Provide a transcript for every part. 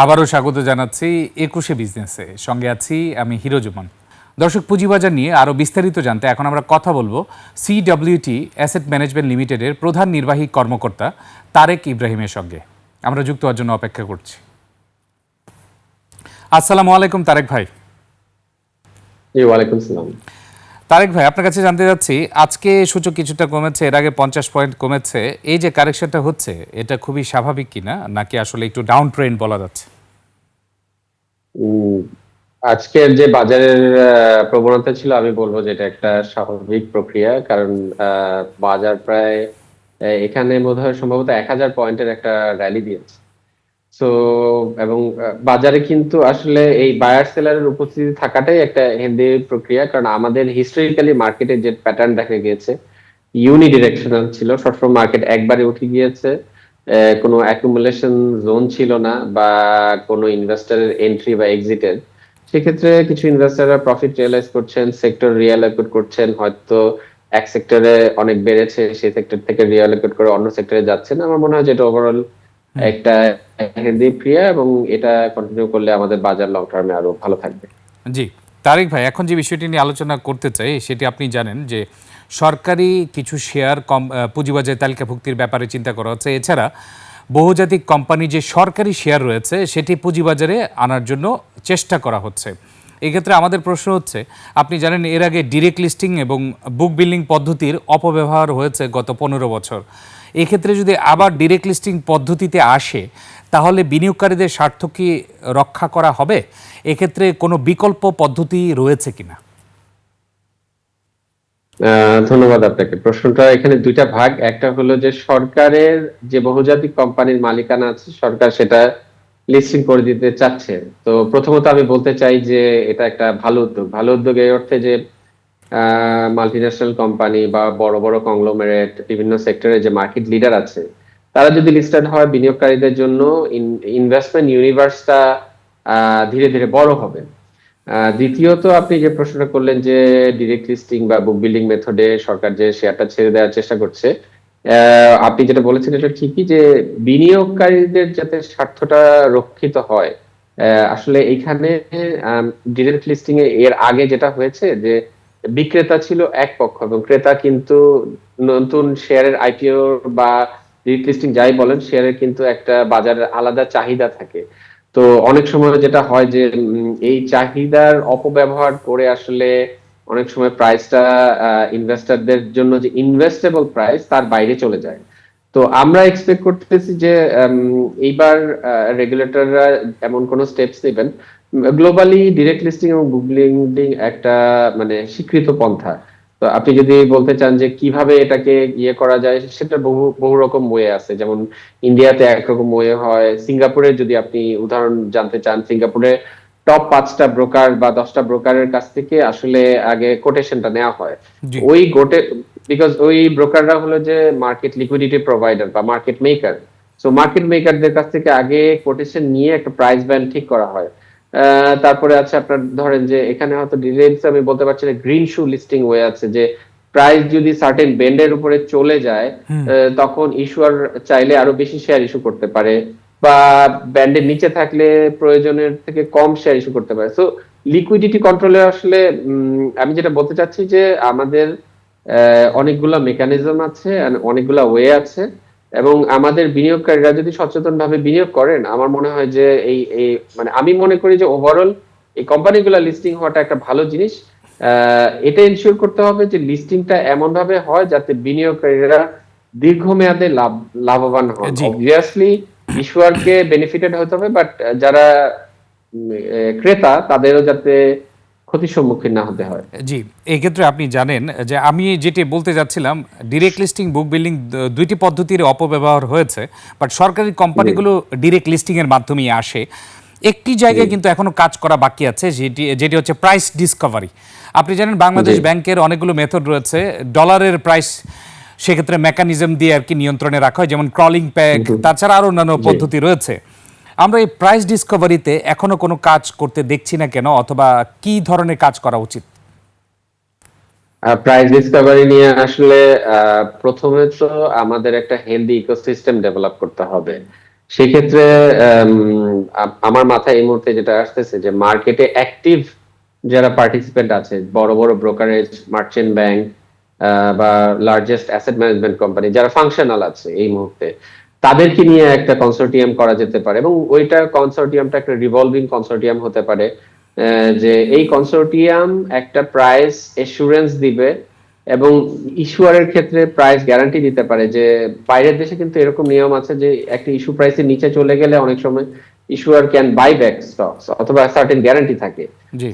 আবারও স্বাগত জানাচ্ছি একুশে বিজনেসে। সঙ্গে আছি আমি হিরোজুমান। দর্শক, পুঁজিবাজার নিয়ে আরও বিস্তারিত জানতে এখন আমরা কথা বলব সিডব্লিউটি অ্যাসেট ম্যানেজমেন্ট লিমিটেডের প্রধান নির্বাহী কর্মকর্তা তারেক ইব্রাহিমের সঙ্গে। আমরা যুক্ত হওয়ার জন্য অপেক্ষা করছি। আসসালামু আলাইকুম তারেক ভাই। ওয়ালাইকুম সালাম। তারেক ভাই, আপনার কাছে জানতে চাচ্ছি, আজকে সূচক কিছুটা কমেছে, এর আগে পঞ্চাশ পয়েন্ট কমেছে, এই যে কারেকশনটা হচ্ছে, এটা খুবই স্বাভাবিক কিনা, নাকি আসলে একটু ডাউন ট্রেন্ড বলা যাচ্ছে? আজকের যে বাজারের প্রবণতা ছিল, আমি বলব যে এটা একটা স্বাভাবিক প্রক্রিয়া, কারণ বাজার প্রায় এখানে বোধহয় সম্ভবত এক হাজার পয়েন্টের একটা র্যালি দিয়েছে। সো এবং বাজারে কিন্তু আসলে এই বায়ার সেলারের উপস্থিতি থাকাটাই একটা হেলদি প্রক্রিয়া। কারণ আমাদের হিস্টোরিক্যালি মার্কেটে যে প্যাটার্ন দেখা গিয়েছে ইউনি ডিরেকশনাল ছিল সবসময় মার্কেট একবারে উঠে গিয়েছে। কোনো অ্যাকুমুলেশন জোন ছিল না বা কোনো ইনভেস্টরের এন্ট্রি বা এক্সিটের সেক্ষেত্রে কিছু ইনভেস্টররা প্রফিট রিয়েলাইজ করছেন সেক্টর রিয়ালোকেট করছেন, হয়তো এক সেক্টরে অনেক বেড়েছে, সেই সেক্টর থেকে রিয়ালোকেট করে অন্য সেক্টরে যাচ্ছেন। আমার মনে হয় যে এটা ওভারঅল একটা হেলদি ক্রিয়া এবং এটা কন্টিনিউ করলে আমাদের বাজার লং টার্মে আরও ভালো থাকবে। জি। তারিক ভাই এখন যে বিষয়টি নিয়ে আলোচনা করতে চাই সেটি আপনি জানেন যে সরকারি কিছু শেয়ার কম পুঁজিবাজারে তালিকাভুক্তির ব্যাপারে চিন্তা করা হচ্ছে। এছাড়া বহুজাতিক কোম্পানি যে সরকারি শেয়ার রয়েছে সেটি পুঁজিবাজারে আনার জন্য চেষ্টা করা হচ্ছে। এক্ষেত্রে আমাদের প্রশ্ন হচ্ছে, আপনি জানেন এর আগে ডিরেক্ট লিস্টিং এবং বুক বিল্ডিং পদ্ধতির অপব্যবহার হয়েছে গত পনেরো বছর। এক্ষেত্রে যদি আবার ডিরেক্ট লিস্টিং পদ্ধতিতে আসে, তাহলে বিনিয়োগকারীদের স্বার্থ কি রক্ষা করা হবে? এক্ষেত্রে কোনো বিকল্প পদ্ধতি রয়েছে কিনা? ধন্যবাদ আপনাকে। প্রশ্নটা এখানে দুইটা ভাগ। একটা হলো যে সরকারের যে বহুজাতিক কোম্পানির মালিকানা আছে, সরকার সেটা লিস্টিং করে দিতে চাচ্ছে তো প্রথমত আমি বলতে চাই যে এটা একটা ভালো উদ্যোগ। ভালো উদ্যোগ এই অর্থে যে মাল্টিন্যাশনাল কোম্পানি বা বড় বড় কংলোমারেট বিভিন্ন সেক্টরে যে মার্কেট লিডার আছে, তারা যদি লিস্টেড হয় বিনিয়োগকারীদের জন্য ইনভেস্টমেন্ট ইউনিভার্সটা ধীরে ধীরে বড় হবে। দ্বিতীয়ত আপনি যে প্রশ্নটা করলেন যে ডিরেক্ট লিস্টিং বা বুক বিল্ডিং মেথডে সরকার যে শেয়ারটা ছেড়ে দেওয়ার চেষ্টা করছে আপনি যেটা বলেছেন এটা ঠিকই যে বিনিয়োগকারীদের যাতে স্বার্থটা রক্ষিত হয় আসলে এইখানে ডিরেক্ট লিস্টিং এ এর আগে যেটা হয়েছে যে বিক্রেতা ছিল এক পক্ষ এবং ক্রেতা কিন্তু নতুন শেয়ারের আইপিও বা ডিরেক্ট লিস্টিং যাই বলেন শেয়ারের কিন্তু একটা বাজারের আলাদা চাহিদা থাকে। তো অনেক সময় যেটা হয় যে এই চাহিদার অপব্যবহার করে আসলে অনেক সময় প্রাইসটা ইনভেস্টরদের জন্য যে ইনভেস্টেবল প্রাইস তার বাইরে চলে যায়। তো আমরা এক্সপেক্ট করতেছি যে এইবার রেগুলেটররা এমন কোন স্টেপস নেবেন। গ্লোবালি ডিরেক্ট লিস্টিং এবং বিল্ডিং একটা মানে স্বীকৃত পন্থা। তো আপনি যদি বলতে চান যে কীভাবে এটাকে ইয়ে করা যায়, সেটা বহু বহু রকম ওয়ে আছে। যেমন ইন্ডিয়াতে একরকম ওয়ে হয়। সিঙ্গাপুরে যদি আপনি উদাহরণ জানতে চান সিঙ্গাপুরে টপ পাঁচটা ব্রোকার বা দশটা ব্রোকারের কাছ থেকে আসলে আগে কোটেশনটা নেওয়া হয়। ওই গোটে বিকজ ওই ব্রোকাররা হলো যে মার্কেট লিকুইডিটি প্রোভাইডার বা মার্কেট মেকার সো মার্কেট মেকারদের কাছ থেকে আগে কোটেশন নিয়ে একটা প্রাইস ব্যান্ড ঠিক করা হয়। তারপরে আছে আপনার ধরেন যে এখানে হয়তো ডিটেলস আমি বলতে পারছি না গ্রিন শু লিস্টিং হয়ে আছে যে প্রাইস যদি সার্টেন বেন্ডের উপরে চলে যায় তখন ইস্যুয়ার চাইলে আরও বেশি শেয়ার ইস্যু করতে পারে। বা ব্যান্ডের নিচে থাকলে প্রয়োজনের থেকে কম শেয়ার ইস্যু করতে পারে। সো লিকুইডিটি কন্ট্রোলে আসলে আমি যেটা বলতে চাচ্ছি যে আমাদের অনেকগুলা মেকানিজম আছে অনেকগুলা ওয়ে আছে এবং আমাদের বিনিয়োগকারীরা যদি সচেতন ভাবে বিনিয়োগ করেন আমার মনে হয় যে এই এই মানে আমি মনে করি যে ওভারঅল এই কোম্পানিগুলো লিস্টিং হওয়াটা একটা ভালো জিনিস। আহ, এটা এনশিওর করতে হবে যে লিস্টিংটা এমন ভাবে হয় যাতে বিনিয়োগকারীরা দীর্ঘমেয়াদে লাভ লাভবান হয়। অবভিয়াসলি ইস্যুয়ারকে বেনিফিটেড হতে হবে বাট যারা ক্রেতা তাদেরও যাতে ক্ষতির সম্মুখীন না হতে হয়। জি এক্ষেত্রে আপনি জানেন যে আমি যেটি বলতে যাচ্ছিলাম ডিরেক্ট লিস্টিং বুক বিল্ডিং দুইটি পদ্ধতির অপব্যবহার হয়েছে বাট সরকারি কোম্পানিগুলো ডিরেক্ট লিস্টিং এর মাধ্যমেই আসে। একটি জায়গায় কিন্তু এখনও কাজ করা বাকি আছে যেটি যেটি হচ্ছে প্রাইস ডিসকভারি আপনি জানেন বাংলাদেশ। ব্যাংকের অনেকগুলো মেথড রয়েছে ডলারের প্রাইস সেক্ষেত্রে মেকানিজম দিয়ে আর কি নিয়ন্ত্রণে রাখা হয় যেমন ক্রলিং প্যাক তাছাড়া আরও অন্যান্য পদ্ধতি রয়েছে। আমরা এই প্রাইস ডিসকভারিতে এখনও কোনো কাজ করতে দেখছি না কেন অথবা কি ধরনের কাজ করা উচিত? প্রাইস ডিসকভারি নিয়ে আসলে প্রথমে তো আমাদের একটা হেলদি ইকোসিস্টেম ডেভেলপ করতে হবে। সেক্ষেত্রে আমার মাথায় এই মুহূর্তে যেটা আসতেছে যে মার্কেটে অ্যাক্টিভ যারা পার্টিসিপেন্ট আছে বড় বড় ব্রোকারেজ মার্চেন্ট ব্যাংক বা লার্জেস্ট অ্যাসেট ম্যানেজমেন্ট কোম্পানি যারা ফাংশনাল আছে এই মুহূর্তে, তাদেরকে নিয়ে একটা কনসোর্টিয়াম করা যেতে পারে এবং ওইটা কনসোর্টিয়ামটা একটা রিভলভিং কনসোর্টিয়াম হতে পারে যে এই কনসোর্টিয়াম একটা প্রাইস এসুরেন্স দিবে এবং ইস্যুয়ারের ক্ষেত্রে প্রাইস গ্যারান্টি দিতে পারে যে বাইরের দেশে কিন্তু এরকম নিয়ম আছে যে একটা ইস্যু প্রাইসের নিচে চলে গেলে অনেক সময় issuer can buy back stocks অথবা সার্টেন গ্যারান্টি থাকে।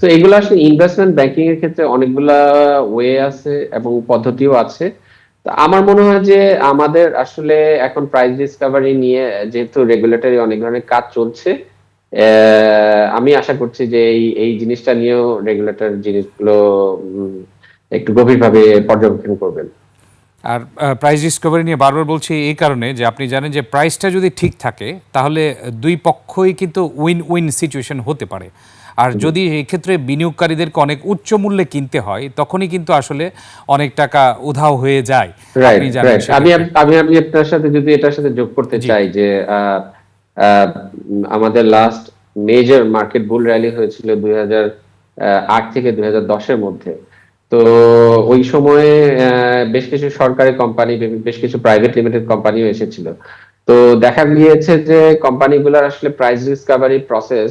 তো এগুলো আসলে ইনভেস্টমেন্ট ব্যাংকিং এর ক্ষেত্রে অনেকগুলা ওয়ে আছে এবং পদ্ধতিও আছে। আমার মনে হয় যে আমাদের আসলে এখন প্রাইস ডিসকাভারি নিয়ে যেহেতু রেগুলেটরি অনেক ধরনের কাজ চলছে আমি আশা করছি যে এই এই জিনিসটা নিয়েও রেগুলেটর জিনিসগুলো একটু গভীরভাবে পর্যবেক্ষণ করবেন। আর প্রাইস ডিসকভারি নিয়ে বারবার বলছি এই কারণে যে আপনি জানেন যে প্রাইসটা যদি ঠিক থাকে তাহলে দুই পক্ষই কিন্তু উইন উইন সিচুয়েশন হতে পারে। আর যদি এক্ষেত্রে বিনিয়োগকারীদেরকে অনেক উচ্চ মূল্যে কিনতে হয় তখনই কিন্তু আসলে অনেক টাকা উধাও হয়ে যায়। আপনি আমি আমি আমি আপনার সাথে যদি এটার সাথে যোগ করতে চাই যে আমাদের last major market bull rally হয়েছিল দুই হাজার আট থেকে দুই হাজার দশের মধ্যে। তো ওই সময়ে বেশ কিছু সরকারি কোম্পানি বেশ কিছু প্রাইভেট লিমিটেড কোম্পানিও এসেছিল। তো দেখা গিয়েছে যে কোম্পানিগুলোর আসলে প্রাইস ডিসকাভারি প্রসেস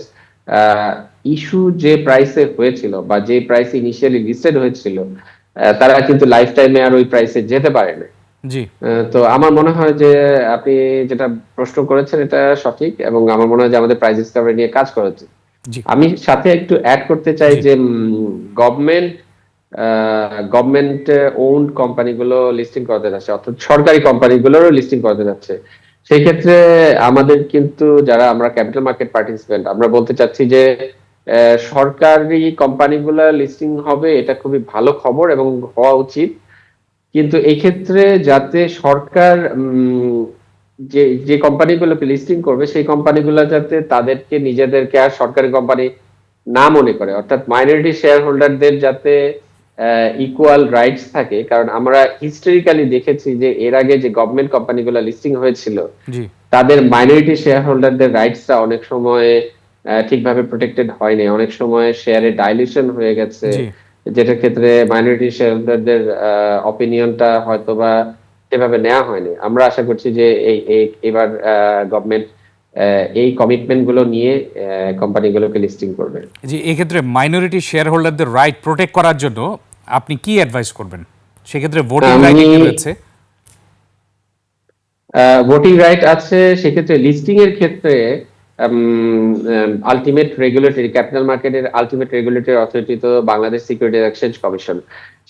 ইস্যু যে প্রাইসে হয়েছিল বা যে প্রাইস ইনিশিয়ালি লিস্টেড হয়েছিল তারা কিন্তু লাইফ টাইমে আর ওই প্রাইসে যেতে পারে না। তো আমার মনে হয় যে আপনি যেটা প্রশ্ন করেছেন এটা সঠিক এবং আমার মনে হয় যে আমাদের প্রাইস ডিসকাভারি নিয়ে কাজ করা উচিত। আমি সাথে একটু অ্যাড করতে চাই যে গভর্নমেন্ট গভর্নমেন্ট ওন্ড কোম্পানিগুলো লিস্টিং করতে যাচ্ছে, অর্থাৎ সরকারি কোম্পানিগুলোরও লিস্টিং করতে যাচ্ছে। সেই ক্ষেত্রে আমাদের কিন্তু যারা আমরা ক্যাপিটাল মার্কেট পার্টিসিপেন্ট আমরা বলতে চাচ্ছি যে সরকারি কোম্পানিগুলো লিস্টিং হবে, এটা খুবই ভালো খবর এবং হওয়া উচিত। কিন্তু এই ক্ষেত্রে যাতে সরকার যে যে কোম্পানিগুলোকে লিস্টিং করবে, সেই কোম্পানিগুলো যাতে তাদেরকে নিজেদেরকে আর সরকারি কোম্পানি না মনে করে, অর্থাৎ মাইনরিটি শেয়ার হোল্ডারদের যাতে ইকুয়াল রাইটস থাকে। কারণ আমরা হিস্টোরিক্যালি দেখেছি যে এর আগে যে গভর্নমেন্ট কোম্পানিগুলো লিস্টিং হয়েছিল তাদের মাইনরিটি শেয়ার হোল্ডারদের রাইটসটা অনেক সময় ঠিকভাবে প্রোটেক্টেড হয়নি। অনেক সময় শেয়ারে ডাইলিউশন হয়ে গেছে। জি। যেটার ক্ষেত্রে মাইনরিটি শেয়ার হোল্ডারদের অপিনিয়নটা হয়তোবা সেভাবে নেওয়া হয়নি। আমরা আশা করছি যে এই এই- এবার গভর্নমেন্ট এই কমিটমেন্টগুলো নিয়ে কোম্পানিগুলোকে লিস্টিং করবে। জি এক্ষেত্রে মাইনরিটি শেয়ার হোল্ডারদের রাইট প্রোটেক্ট করার জন্য আপনি কি অ্যাডভাইস করবেন? সেক্ষেত্রে ভোটিং রাইট কি রয়েছে? ভোটিং রাইট আছে সেক্ষেত্রে লিস্টিং এর ক্ষেত্রে আলটিমেট রেগুলেটরি ক্যাপিটাল মার্কেটের আলটিমেট রেগুলেটরি অথরিটি তো বাংলাদেশ সিকিউরিটিজ এক্সচেঞ্জ কমিশন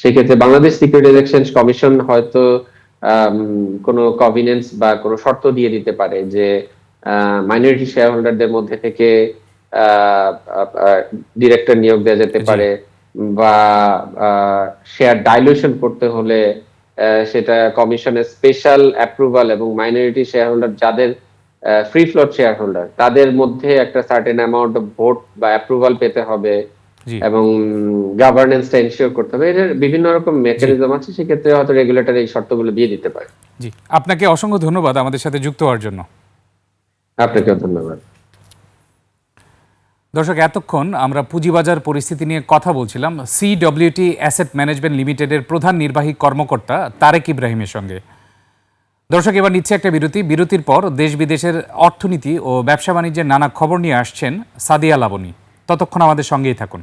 সেক্ষেত্রে বাংলাদেশ সিকিউরিটিজ এক্সচেঞ্জ কমিশন হয়তো কোনো কভিনেন্স বা কোনো শর্ত দিয়ে দিতে পারে যে মাইনরিটি শেয়ার হোল্ডারদের মধ্যে থেকে ডিরেক্টর নিয়োগ দেওয়া যেতে পারে। বা শেয়ার ডাইলুশন করতে হলে সেটা কমিশনের স্পেশাল অ্যাপ্রুভাল এবং মাইনরিটি শেয়ার হোল্ডার যাদের ফ্রি ফ্লোট শেয়ার হোল্ডার তাদের মধ্যে একটা সার্টেন অ্যামাউন্ট অফ ভোট বা অ্যাপ্রুভাল পেতে হবে এবং গভর্নেন্সটা এনশিওর করতে হবে। এর বিভিন্ন রকম মেকানিজম আছে সেক্ষেত্রে হয়তো রেগুলেটর এই শর্তগুলো দিয়ে দিতে পারে। জি। আপনাকে অসংখ্য ধন্যবাদ আমাদের সাথে যুক্ত হওয়ার জন্য। আপনাকেও ধন্যবাদ। দর্শক, এতক্ষণ আমরা পুঁজিবাজার পরিস্থিতি নিয়ে কথা বলছিলাম। সিডব্লিউটি অ্যাসেট ম্যানেজমেন্ট লিমিটেডের প্রধান নির্বাহী কর্মকর্তা তারেক ইব্রাহিমের সঙ্গে। দর্শক, এবার নিচ্ছে একটা বিরতি। বিরতির পর দেশ বিদেশের অর্থনীতি ও ব্যবসা বাণিজ্যের নানা খবর নিয়ে আসছেন সাদিয়া লাবনী। ততক্ষণ আমাদের সঙ্গেই থাকুন।